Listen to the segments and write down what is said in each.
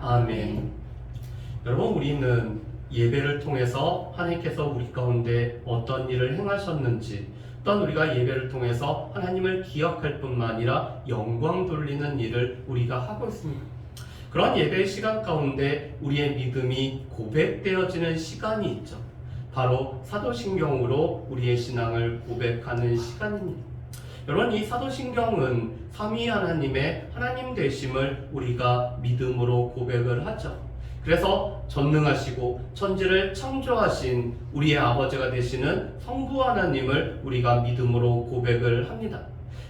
아멘. 여러분 우리는 예배를 통해서 하나님께서 우리 가운데 어떤 일을 행하셨는지 또한 우리가 예배를 통해서 하나님을 기억할 뿐만 아니라 영광 돌리는 일을 우리가 하고 있습니다. 그런 예배 시간 가운데 우리의 믿음이 고백되어지는 시간이 있죠. 바로 사도신경으로 우리의 신앙을 고백하는 시간입니다. 여러분 이 사도신경은 삼위 하나님의 하나님 되심을 우리가 믿음으로 고백을 하죠. 그래서 전능하시고 천지를 창조하신 우리의 아버지가 되시는 성부 하나님을 우리가 믿음으로 고백을 합니다.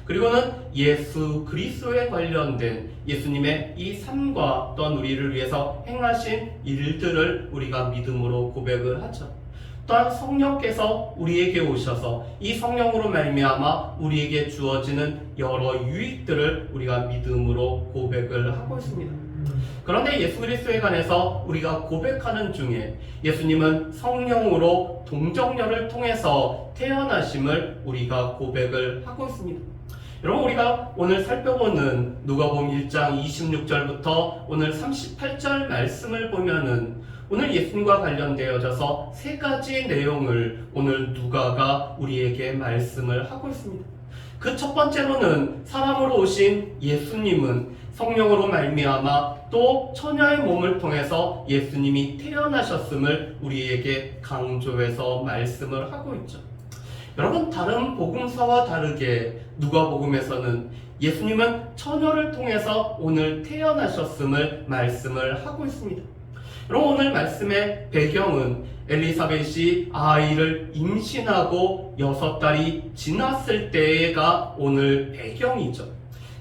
그리고는 예수 그리스도에 관련된 예수님의 이 삶과 또한 우리를 위해서 행하신 일들을 우리가 믿음으로 고백을 하죠. 또한 성령께서 우리에게 오셔서 이 성령으로 말미암아 우리에게 주어지는 여러 유익들을 우리가 믿음으로 고백을 하고 있습니다. 그런데 예수 그리스도에 관해서 우리가 고백하는 중에 예수님은 성령으로 동정녀를 통해서 태어나심을 우리가 고백을 하고 있습니다. 여러분 우리가 오늘 살펴보는 누가복음 1장 26절부터 오늘 38절 말씀을 보면은 오늘 예수님과 관련되어져서 세 가지 내용을 오늘 누가가 우리에게 말씀을 하고 있습니다. 그 첫 번째로는 사람으로 오신 예수님은 성령으로 말미암아 또 처녀의 몸을 통해서 예수님이 태어나셨음을 우리에게 강조해서 말씀을 하고 있죠. 여러분 다른 복음서와 다르게 누가복음에서는 예수님은 처녀를 통해서 오늘 태어나셨음을 말씀을 하고 있습니다. 오늘 말씀의 배경은 엘리사벳이 아이를 임신하고 여섯 달이 지났을 때가 오늘 배경이죠.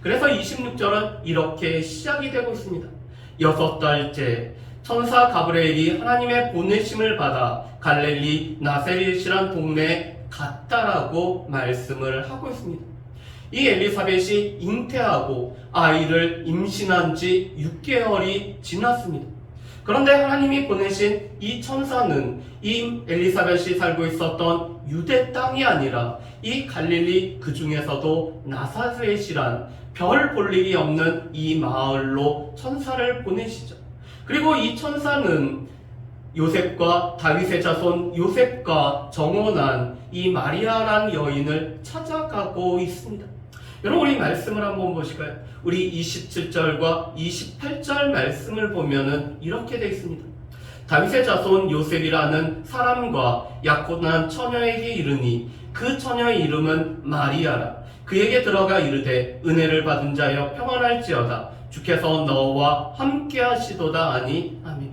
그래서 26절은 이렇게 시작이 되고 있습니다. 여섯 달째 천사 가브레엘이 하나님의 보내심을 받아 갈릴리 나세렛이란 동네에 갔다라고 말씀을 하고 있습니다. 이 엘리사벳이 잉태하고 아이를 임신한 지 6개월이 지났습니다. 그런데 하나님이 보내신 이 천사는 이 엘리사벳이 살고 있었던 유대 땅이 아니라 이 갈릴리 그 중에서도 나사렛이란 별 볼 일이 없는 이 마을로 천사를 보내시죠. 그리고 이 천사는 요셉과 다윗의 자손 요셉과 정혼한 이 마리아란 여인을 찾아가고 있습니다. 여러분 우리 말씀을 한번 보실까요? 우리 27절과 28절 말씀을 보면은 이렇게 되어 있습니다. 다윗의 자손 요셉이라는 사람과 약혼한 처녀에게 이르니 그 처녀의 이름은 마리아라. 그에게 들어가 이르되 은혜를 받은 자여 평안할지어다. 주께서 너와 함께 하시도다 아니 아멘.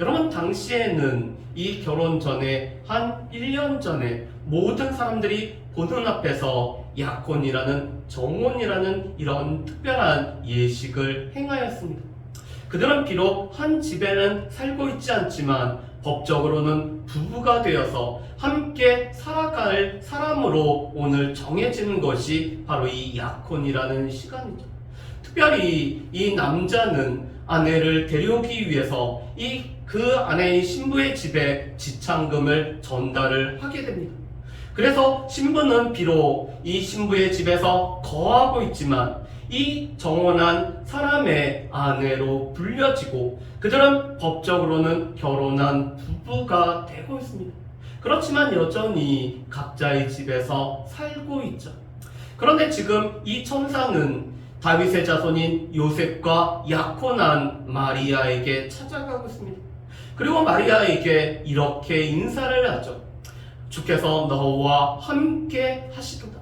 여러분 당시에는 이 결혼 전에 한 1년 전에 모든 사람들이 보는 앞에서 약혼이라는 정혼이라는 이런 특별한 예식을 행하였습니다. 그들은 비록 한 집에는 살고 있지 않지만 법적으로는 부부가 되어서 함께 살아갈 사람으로 오늘 정해지는 것이 바로 이 약혼이라는 시간이죠. 특별히 이 남자는 아내를 데려오기 위해서 이 그 아내의 신부의 집에 지참금을 전달을 하게 됩니다. 그래서 신부는 비록 이 신부의 집에서 거하고 있지만 이 정혼한 사람의 아내로 불려지고 그들은 법적으로는 결혼한 부부가 되고 있습니다. 그렇지만 여전히 각자의 집에서 살고 있죠. 그런데 지금 이 천사는 다윗의 자손인 요셉과 약혼한 마리아에게 찾아가고 있습니다. 그리고 마리아에게 이렇게 인사를 하죠. 주께서 너와 함께 하시도다.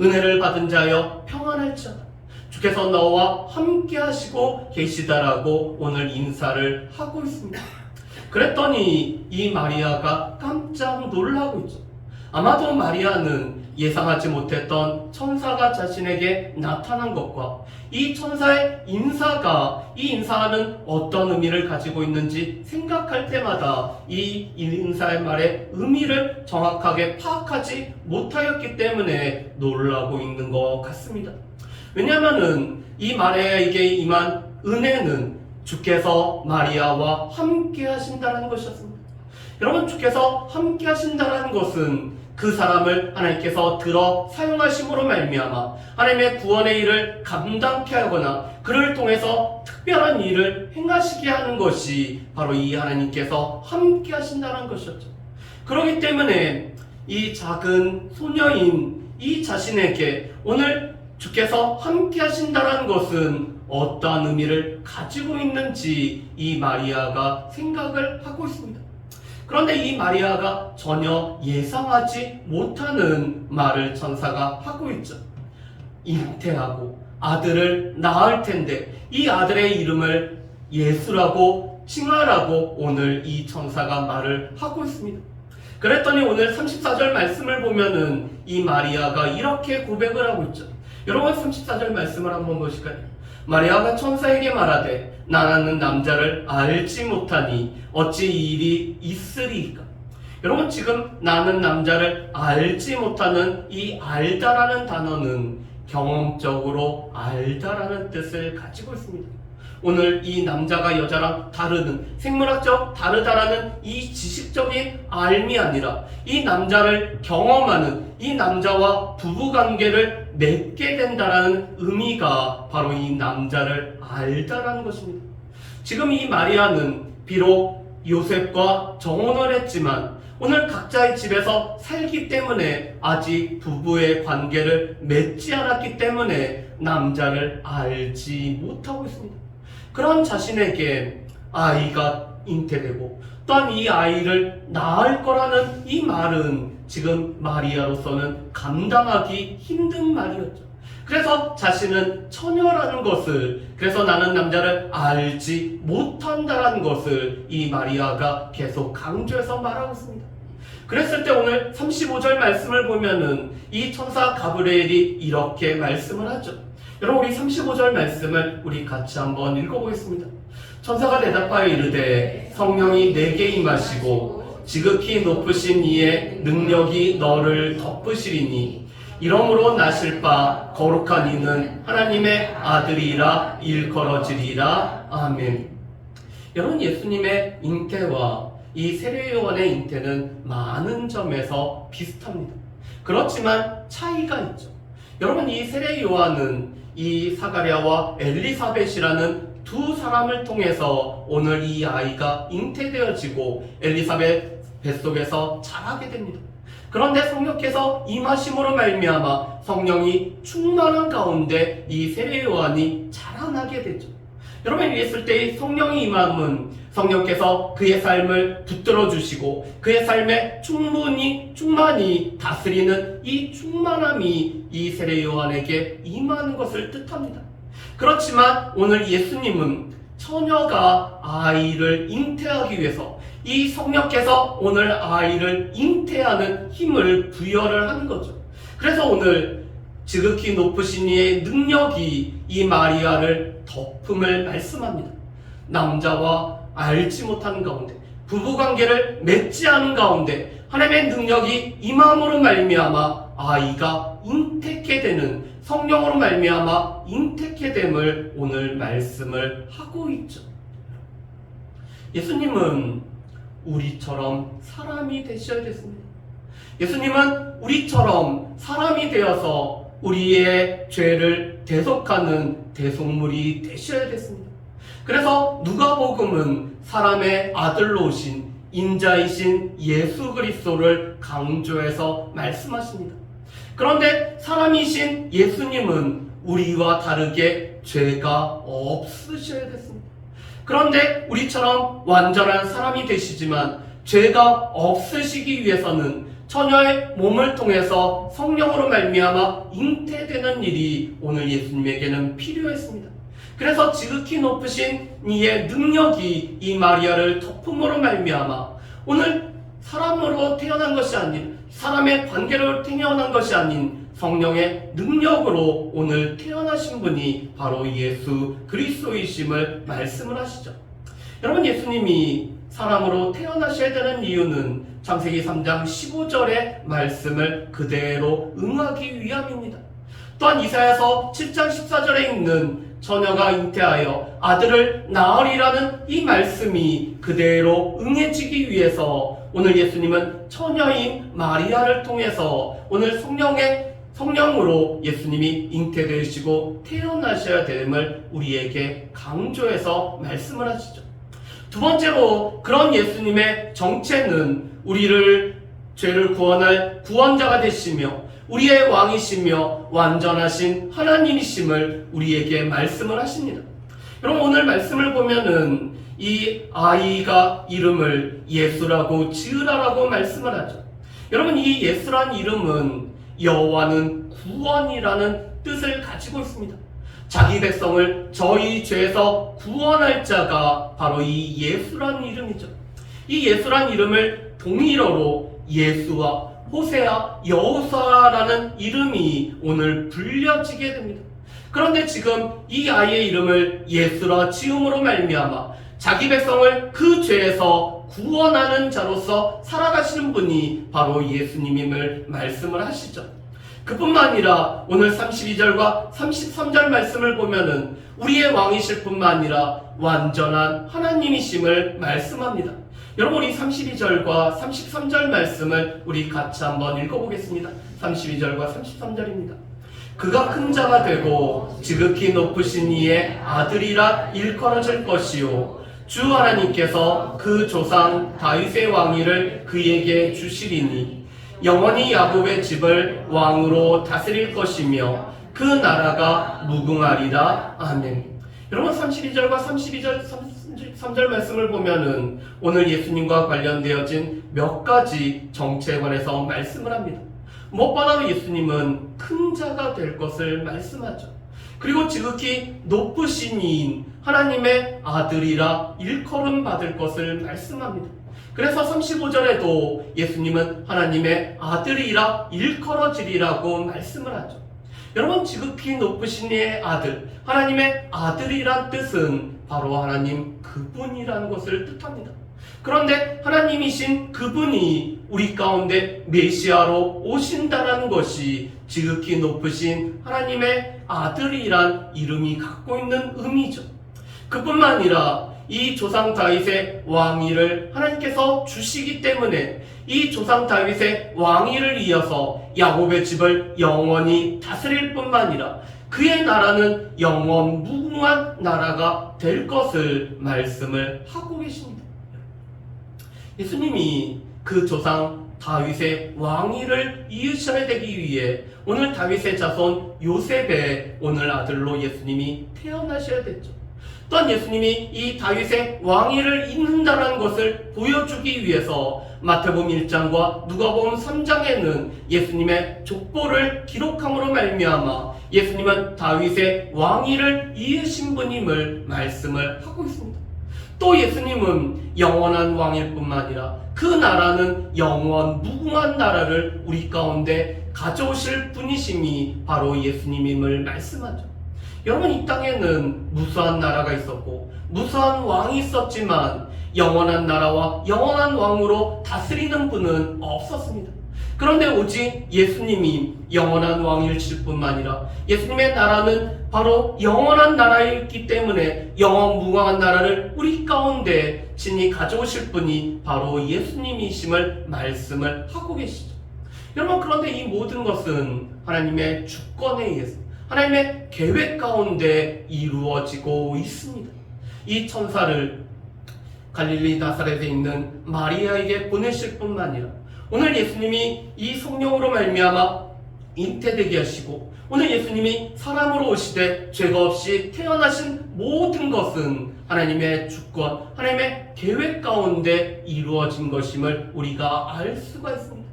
은혜를 받은 자여 평안할지어다. 주께서 너와 함께 하시고 계시다라고 오늘 인사를 하고 있습니다. 그랬더니 이 마리아가 깜짝 놀라고 있죠. 아마도 마리아는 예상하지 못했던 천사가 자신에게 나타난 것과 이 천사의 인사가 이 인사는 어떤 의미를 가지고 있는지 생각할 때마다 이 인사의 말의 의미를 정확하게 파악하지 못하였기 때문에 놀라고 있는 것 같습니다. 왜냐하면은 이 마리아에게 임한 은혜는 주께서 마리아와 함께 하신다는 것이었습니다. 여러분 주께서 함께 하신다는 것은 그 사람을 하나님께서 들어 사용하심으로 말미암아 하나님의 구원의 일을 감당케 하거나 그를 통해서 특별한 일을 행하시게 하는 것이 바로 이 하나님께서 함께 하신다는 것이었죠. 그렇기 때문에 이 작은 소녀인 이 자신에게 오늘 주께서 함께 하신다는 것은 어떠한 의미를 가지고 있는지 이 마리아가 생각을 하고 있습니다. 그런데 이 마리아가 전혀 예상하지 못하는 말을 천사가 하고 있죠. 잉태하고 아들을 낳을 텐데 이 아들의 이름을 예수라고 칭하라고 오늘 이 천사가 말을 하고 있습니다. 그랬더니 오늘 34절 말씀을 보면은 이 마리아가 이렇게 고백을 하고 있죠. 여러분 34절 말씀을 한번 보실까요? 마리아가 천사에게 말하되 나는 남자를 알지 못하니 어찌 이 일이 있으리이까? 여러분 지금 나는 남자를 알지 못하는 이 알다라는 단어는 경험적으로 알다라는 뜻을 가지고 있습니다. 오늘 이 남자가 여자랑 다르는 생물학적 다르다라는 이 지식적인 알미 아니라 이 남자를 경험하는 이 남자와 부부 관계를 맺게 된다라는 의미가 바로 이 남자를 알다라는 것입니다. 지금 이 마리아는 비록 요셉과 정혼을 했지만 오늘 각자의 집에서 살기 때문에 아직 부부의 관계를 맺지 않았기 때문에 남자를 알지 못하고 있습니다. 그런 자신에게 아이가 잉태되고 또한 이 아이를 낳을 거라는 이 말은 지금 마리아로서는 감당하기 힘든 말이었죠. 그래서 자신은 처녀라는 것을 그래서 나는 남자를 알지 못한다라는 것을 이 마리아가 계속 강조해서 말하고 있습니다. 그랬을 때 오늘 35절 말씀을 보면은 이 천사 가브리엘이 이렇게 말씀을 하죠. 여러분 우리 35절 말씀을 우리 같이 한번 읽어보겠습니다. 천사가 대답하여 이르되 성령이 내게 임하시고 지극히 높으신 이의 능력이 너를 덮으시리니 이러므로 나실 바 거룩한 이는 하나님의 아들이라 일컬어지리라 아멘. 여러분 예수님의 잉태와 이 세례 요한의 잉태는 많은 점에서 비슷합니다. 그렇지만 차이가 있죠. 여러분 이 세례 요한은 이 사가랴와 엘리사벳이라는 두 사람을 통해서 오늘 이 아이가 잉태되어지고 엘리사벳 뱃속에서 자라게 됩니다. 그런데 성령께서 임하심으로 말미암아 성령이 충만한 가운데 이 세례 요한이 자라나게 되죠. 여러분 이랬을 때 성령이 임함은 성령께서 그의 삶을 붙들어 주시고 그의 삶에 충분히 충만히 다스리는 이 충만함이 이 세례 요한에게 임하는 것을 뜻합니다. 그렇지만 오늘 예수님은 처녀가 아이를 잉태하기 위해서 이 성령께서 오늘 아이를 잉태하는 힘을 부여를 하는 거죠. 그래서 오늘 지극히 높으신 이의 능력이 이 마리아를 덮음을 말씀합니다. 남자와 알지 못하는 가운데 부부 관계를 맺지 않은 가운데 하나님의 능력이 임함으로 말미암아 아이가 잉태케 되는 성령으로 말미암아 잉태케 됨을 오늘 말씀을 하고 있죠. 예수님은 우리처럼 사람이 되셔야 됐습니다. 예수님은 우리처럼 사람이 되어서 우리의 죄를 대속하는 대속물이 되셔야 됐습니다. 그래서 누가복음은 사람의 아들로 오신 인자이신 예수 그리스도를 강조해서 말씀하십니다. 그런데 사람이신 예수님은 우리와 다르게 죄가 없으셔야 됐습니다. 그런데 우리처럼 완전한 사람이 되시지만 죄가 없으시기 위해서는 처녀의 몸을 통해서 성령으로 말미암아 잉태되는 일이 오늘 예수님에게는 필요했습니다. 그래서 지극히 높으신 이의 능력이 이 마리아를 덮음으로 말미암아 오늘 사람으로 태어난 것이 아닌 사람의 관계로 태어난 것이 아닌 성령의 능력으로 오늘 태어나신 분이 바로 예수 그리스도이심을 말씀을 하시죠. 여러분 예수님이 사람으로 태어나셔야 되는 이유는 창세기 3장 15절의 말씀을 그대로 응하기 위함입니다. 또한 이사야서 7장 14절에 있는 처녀가 잉태하여 아들을 낳으리라는 이 말씀이 그대로 응해지기 위해서 오늘 예수님은 처녀인 마리아를 통해서 오늘 성령의 성령으로 예수님이 잉태되시고 태어나셔야 됨을 우리에게 강조해서 말씀을 하시죠. 두 번째로 그런 예수님의 정체는 우리를 죄를 구원할 구원자가 되시며 우리의 왕이시며 완전하신 하나님이심을 우리에게 말씀을 하십니다. 여러분 오늘 말씀을 보면은 이 아이가 이름을 예수라고 지으라라고 말씀을 하죠. 여러분 이 예수란 이름은 여호와는 구원이라는 뜻을 가지고 있습니다. 자기 백성을 저희 죄에서 구원할 자가 바로 이 예수란 이름이죠. 이 예수란 이름을 동일어로 예수와 호세아, 여호사라는 이름이 오늘 불려지게 됩니다. 그런데 지금 이 아이의 이름을 예수라 지음으로 말미암아 자기 백성을 그 죄에서 구원하는 자로서 살아가시는 분이 바로 예수님임을 말씀을 하시죠. 그뿐만 아니라 오늘 32절과 33절 말씀을 보면은 우리의 왕이실 뿐만 아니라 완전한 하나님이심을 말씀합니다. 여러분 이 32절과 33절 말씀을 우리 같이 한번 읽어보겠습니다. 32절과 33절입니다. 그가 큰 자가 되고 지극히 높으신 이의 아들이라 일컬어질 것이요 주 하나님께서 그 조상 다윗의 왕위를 그에게 주시리니 영원히 야곱의 집을 왕으로 다스릴 것이며 그 나라가 무궁하리라 아멘. 여러분 32절과 32절 3절 말씀을 보면은 오늘 예수님과 관련되어진 몇 가지 정체에 관해서 말씀을 합니다. 무엇보다도 예수님은 큰 자가 될 것을 말씀하죠. 그리고 지극히 높으신 이인 하나님의 아들이라 일컬음 받을 것을 말씀합니다. 그래서 35절에도 예수님은 하나님의 아들이라 일컬어지리라고 말씀을 하죠. 여러분 지극히 높으신 이의 아들, 하나님의 아들이란 뜻은 바로 하나님 그분이라는 것을 뜻합니다. 그런데 하나님이신 그분이 우리 가운데 메시아로 오신다라는 것이 지극히 높으신 하나님의 아들이란 이름이 갖고 있는 의미죠. 그뿐만 아니라 이 조상 다윗의 왕위를 하나님께서 주시기 때문에 이 조상 다윗의 왕위를 이어서 야곱의 집을 영원히 다스릴 뿐만 아니라 그의 나라는 영원 무궁한 나라가 될 것을 말씀을 하고 계십니다. 예수님이 그 조상 다윗의 왕위를 이으셔야 되기 위해 오늘 다윗의 자손 요셉의 오늘 아들로 예수님이 태어나셔야 됐죠. 또한 예수님이 이 다윗의 왕위를 잇는다는 것을 보여주기 위해서 마태복음 1장과 누가복음 3장에는 예수님의 족보를 기록함으로 말미암아 예수님은 다윗의 왕위를 이으신 분임을 말씀을 하고 있습니다. 또 예수님은 영원한 왕일 뿐만 아니라 그 나라는 영원 무궁한 나라를 우리 가운데 가져오실 분이심이 바로 예수님임을 말씀하죠. 여러분 이 땅에는 무수한 나라가 있었고 무수한 왕이 있었지만 영원한 나라와 영원한 왕으로 다스리는 분은 없었습니다. 그런데 오직 예수님이 영원한 왕이실 뿐만 아니라 예수님의 나라는 바로 영원한 나라였기 때문에 영원 무궁한 나라를 우리 가운데 친히 가져오실 분이 바로 예수님이심을 말씀을 하고 계시죠. 여러분 그런데 이 모든 것은 하나님의 주권에 의해서 하나님의 계획 가운데 이루어지고 있습니다. 이 천사를 갈릴리 나사렛에 있는 마리아에게 보내실 뿐만 아니라 오늘 예수님이 이 성령으로 말미암아 잉태되게 하시고 오늘 예수님이 사람으로 오시되 죄가 없이 태어나신 모든 것은 하나님의 주권, 하나님의 계획 가운데 이루어진 것임을 우리가 알 수가 있습니다.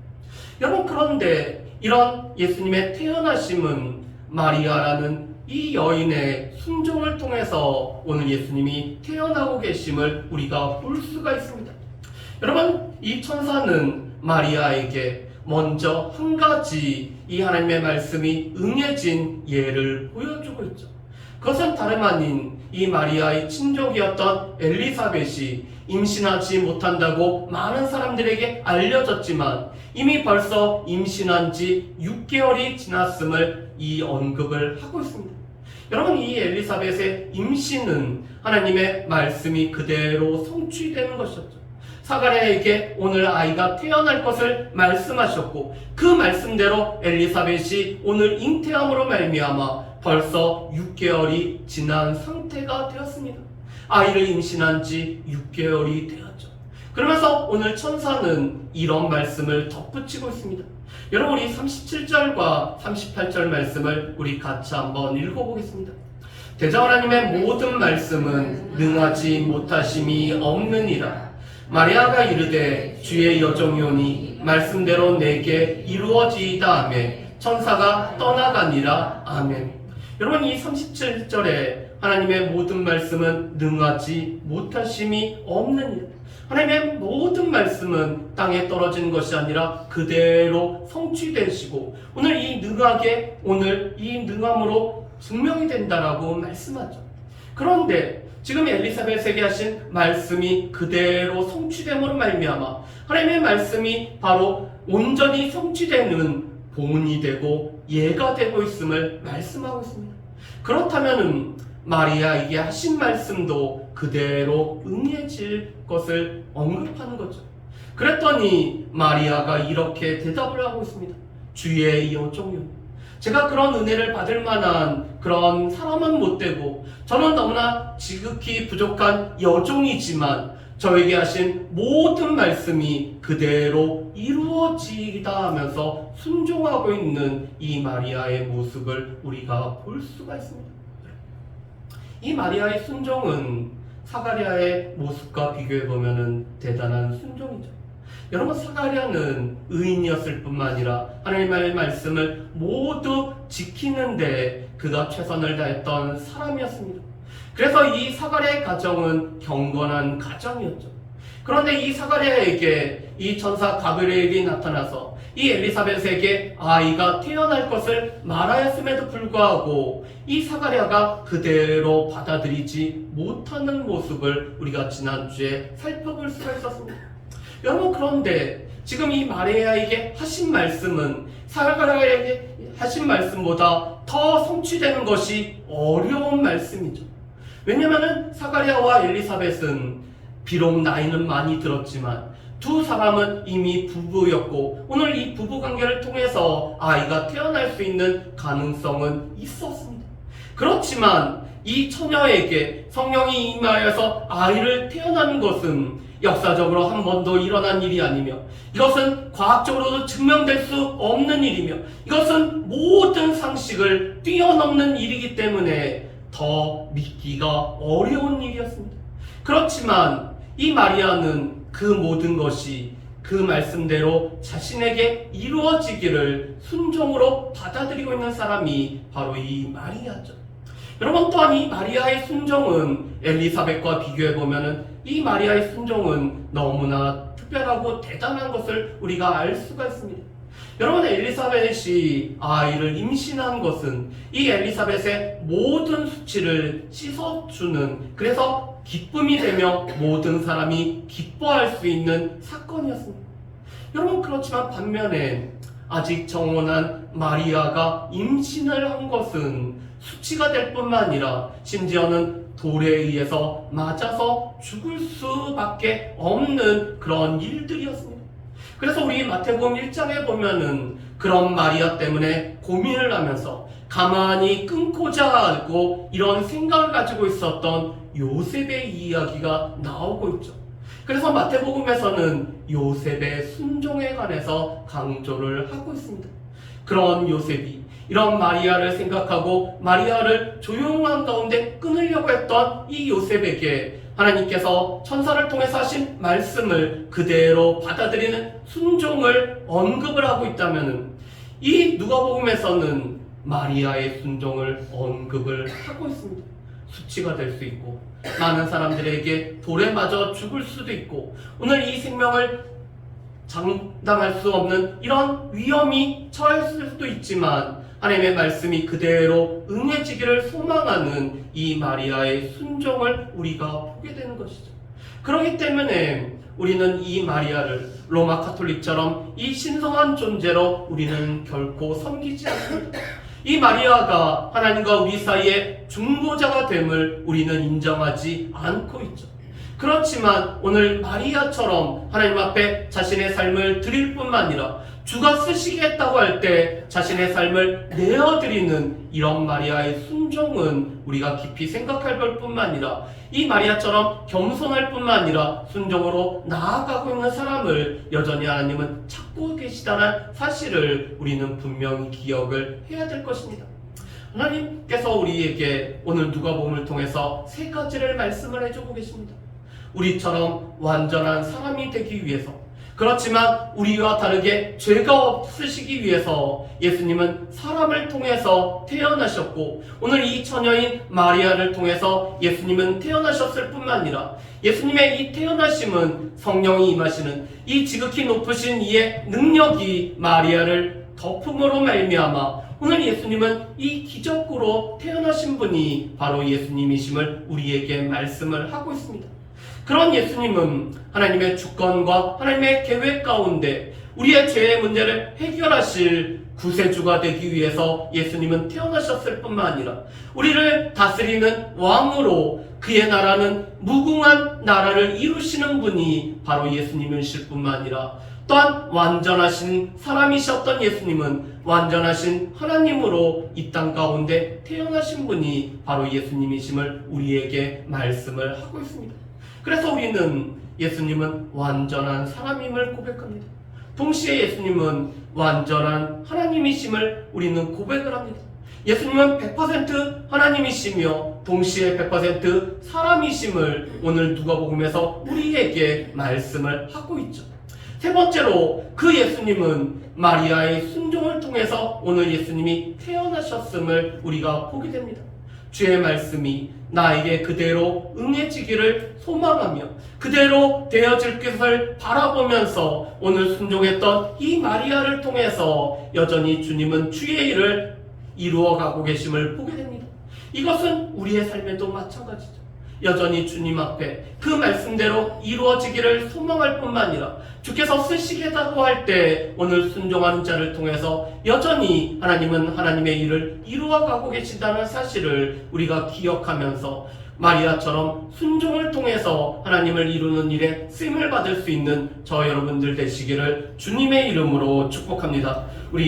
여러분 그런데 이런 예수님의 태어나심은 마리아라는 이 여인의 순종을 통해서 오늘 예수님이 태어나고 계심을 우리가 볼 수가 있습니다. 여러분, 이 천사는 마리아에게 먼저 한 가지 이 하나님의 말씀이 응해진 예를 보여주고 있죠. 그것은 다름 아닌 이 마리아의 친족이었던 엘리사벳이 임신하지 못한다고 많은 사람들에게 알려졌지만 이미 벌써 임신한 지 6개월이 지났음을 이 언급을 하고 있습니다. 여러분 이 엘리사벳의 임신은 하나님의 말씀이 그대로 성취되는 것이었죠. 사가랴에게 오늘 아이가 태어날 것을 말씀하셨고 그 말씀대로 엘리사벳이 오늘 잉태함으로 말미암아 벌써 6개월이 지난 상태가 되었습니다. 아이를 임신한 지 6개월이 되었죠. 그러면서 오늘 천사는 이런 말씀을 덧붙이고 있습니다. 여러분 우리 37절과 38절 말씀을 우리 같이 한번 읽어보겠습니다. 대장 하나님의 모든 말씀은 능하지 못하심이 없느니라. 마리아가 이르되 주의 여종이오니 말씀대로 내게 이루어지이다 하매 천사가 떠나가니라 아멘. 여러분 이 37절에 하나님의 모든 말씀은 능하지 못하심이 없느니라. 하나님의 모든 말씀은 땅에 떨어지는 것이 아니라 그대로 성취되시고 오늘 이 능하게 오늘 이 능함으로 증명이 된다라고 말씀하죠. 그런데 지금 엘리사벳에게 하신 말씀이 그대로 성취됨으로 말미암아 하나님의 말씀이 바로 온전히 성취되는 본이 되고 예가 되고 있음을 말씀하고 있습니다. 그렇다면은 마리아에게 하신 말씀도 그대로 응해질 것을 언급하는 거죠. 그랬더니 마리아가 이렇게 대답을 하고 있습니다. 주의 여종요. 제가 그런 은혜를 받을 만한 그런 사람은 못 되고 저는 너무나 지극히 부족한 여종이지만 저에게 하신 모든 말씀이 그대로 이루어지다 하면서 순종하고 있는 이 마리아의 모습을 우리가 볼 수가 있습니다. 이 마리아의 순종은 사가랴의 모습과 비교해 보면은 대단한 순종이죠. 여러분 사가랴는 의인이었을 뿐만 아니라 하나님의 말씀을 모두 지키는데 그가 최선을 다했던 사람이었습니다. 그래서 이 사가랴의 가정은 경건한 가정이었죠. 그런데 이 사가랴에게 이 천사 가브리엘이 나타나서 이 엘리사벳에게 아이가 태어날 것을 말하였음에도 불구하고 이 사가랴가 그대로 받아들이지 못하는 모습을 우리가 지난주에 살펴볼 수가 있었습니다. 여러분 그런데 지금 이 마리아에게 하신 말씀은 사가랴에게 하신 말씀보다 더 성취되는 것이 어려운 말씀이죠. 왜냐하면 사가랴와 엘리사벳은 비록 나이는 많이 들었지만 두 사람은 이미 부부였고 오늘 이 부부 관계를 통해서 아이가 태어날 수 있는 가능성은 있었습니다. 그렇지만 이 처녀에게 성령이 임하여서 아이를 태어나는 것은 역사적으로 한 번도 일어난 일이 아니며 이것은 과학적으로도 증명될 수 없는 일이며 이것은 모든 상식을 뛰어넘는 일이기 때문에 더 믿기가 어려운 일이었습니다. 그렇지만 이 마리아는 그 모든 것이 그 말씀대로 자신에게 이루어지기를 순종으로 받아들이고 있는 사람이 바로 이 마리아죠. 여러분 또한 이 마리아의 순종은 엘리사벳과 비교해 보면은 이 마리아의 순종은 너무나 특별하고 대단한 것을 우리가 알 수가 있습니다. 여러분 엘리사벳이 아이를 임신한 것은 이 엘리사벳의 모든 수치를 씻어주는 그래서 기쁨이 되며 모든 사람이 기뻐할 수 있는 사건이었습니다. 여러분 그렇지만 반면에 아직 정원한 마리아가 임신을 한 것은 수치가 될 뿐만 아니라 심지어는 돌에 의해서 맞아서 죽을 수밖에 없는 그런 일들이었습니다. 그래서 우리 마태복음 1장에 보면은 그런 마리아 때문에 고민을 하면서 가만히 끊고자 하고 이런 생각을 가지고 있었던 요셉의 이야기가 나오고 있죠. 그래서 마태복음에서는 요셉의 순종에 관해서 강조를 하고 있습니다. 그런 요셉이 이런 마리아를 생각하고 마리아를 조용한 가운데 끊으려고 했던 이 요셉에게 하나님께서 천사를 통해서 하신 말씀을 그대로 받아들이는 순종을 언급을 하고 있다면 이 누가복음에서는 마리아의 순종을 언급을 하고 있습니다. 수치가 될 수 있고 많은 사람들에게 돌에 맞아 죽을 수도 있고 오늘 이 생명을 장담할 수 없는 이런 위험이 처했을 수도 있지만 하나님의 말씀이 그대로 응해지기를 소망하는 이 마리아의 순종을 우리가 보게 되는 것이죠. 그렇기 때문에 우리는 이 마리아를 로마 카톨릭처럼 이 신성한 존재로 우리는 결코 섬기지 않습니다. 이 마리아가 하나님과 우리 사이에 중보자가 됨을 우리는 인정하지 않고 있죠. 그렇지만 오늘 마리아처럼 하나님 앞에 자신의 삶을 드릴 뿐만 아니라 주가 쓰시겠다고 할 때 자신의 삶을 내어드리는 이런 마리아의 순종은 우리가 깊이 생각할 걸 뿐만 아니라 이 마리아처럼 겸손할 뿐만 아니라 순종으로 나아가고 있는 사람을 여전히 하나님은 찾고 계시다는 사실을 우리는 분명히 기억을 해야 될 것입니다. 하나님께서 우리에게 오늘 누가복음을 통해서 세 가지를 말씀을 해주고 계십니다. 우리처럼 완전한 사람이 되기 위해서 그렇지만 우리와 다르게 죄가 없으시기 위해서 예수님은 사람을 통해서 태어나셨고 오늘 이 처녀인 마리아를 통해서 예수님은 태어나셨을 뿐만 아니라 예수님의 이 태어나심은 성령이 임하시는 이 지극히 높으신 이의 능력이 마리아를 덮음으로 말미암아 오늘 예수님은 이 기적으로 태어나신 분이 바로 예수님이심을 우리에게 말씀을 하고 있습니다. 그런 예수님은 하나님의 주권과 하나님의 계획 가운데 우리의 죄의 문제를 해결하실 구세주가 되기 위해서 예수님은 태어나셨을 뿐만 아니라 우리를 다스리는 왕으로 그의 나라는 무궁한 나라를 이루시는 분이 바로 예수님이실 뿐만 아니라 또한 완전하신 사람이셨던 예수님은 완전하신 하나님으로 이 땅 가운데 태어나신 분이 바로 예수님이심을 우리에게 말씀을 하고 있습니다. 그래서 우리는 예수님은 완전한 사람임을 고백합니다. 동시에 예수님은 완전한 하나님이심을 우리는 고백을 합니다. 예수님은 100% 하나님이시며 동시에 100% 사람이심을 오늘 누가복음에서 우리에게 말씀을 하고 있죠. 세 번째로 그 예수님은 마리아의 순종을 통해서 오늘 예수님이 태어나셨음을 우리가 보게 됩니다. 주의 말씀이 나에게 그대로 응해지기를 소망하며 그대로 되어질 것을 바라보면서 오늘 순종했던 이 마리아를 통해서 여전히 주님은 주의 일을 이루어가고 계심을 보게 됩니다. 이것은 우리의 삶에도 마찬가지죠. 여전히 주님 앞에 그 말씀대로 이루어지기를 소망할 뿐만 아니라 주께서 쓰시겠다고 할 때 오늘 순종하는 자를 통해서 여전히 하나님은 하나님의 일을 이루어가고 계신다는 사실을 우리가 기억하면서 마리아처럼 순종을 통해서 하나님을 이루는 일에 쓰임을 받을 수 있는 저 여러분들 되시기를 주님의 이름으로 축복합니다. 우리